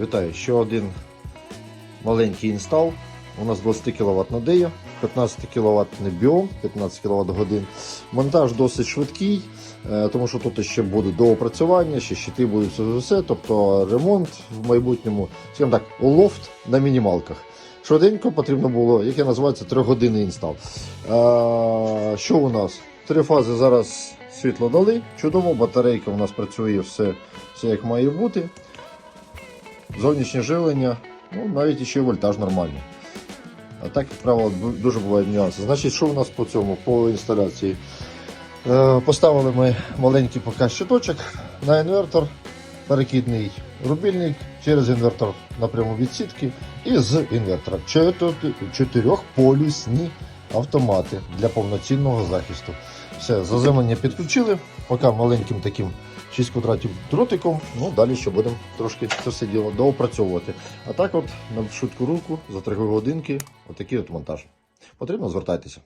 Вітаю, ще один маленький інстал. У нас 20 кВт надія, 15 кВт не біом, 15 кВт годин. Монтаж досить швидкий, е, тому що тут ще буде доопрацювання, ще щити будуть все. Тобто ремонт в майбутньому, скажімо так, лофт на мінімалках. Швиденько потрібно було, яке називається 3-годинний інстал. Е, Що у нас? Три фази зараз світло дали. Чудово, батарейка у нас працює все, все як має бути. Зовнішнє живлення, ну навіть ще вольтаж нормальний. А так, як правило, дуже бувають нюанси. Значить, що у нас по цьому, по інсталяції? Е, поставили ми маленький поки щиточок на інвертор, перекидний рубільник через інвертор напряму від сітки і з інвертора. Чотир- Чотирьохполюсні автомати для повноцінного захисту. Все, заземлення підключили, поки маленьким таким 6 квадратів дротиком. Ну, далі ще будемо трошки це все діло доопрацьовувати. А так от на швидку руку за 3 годинки отакий от монтаж. Потрібно звертайтеся.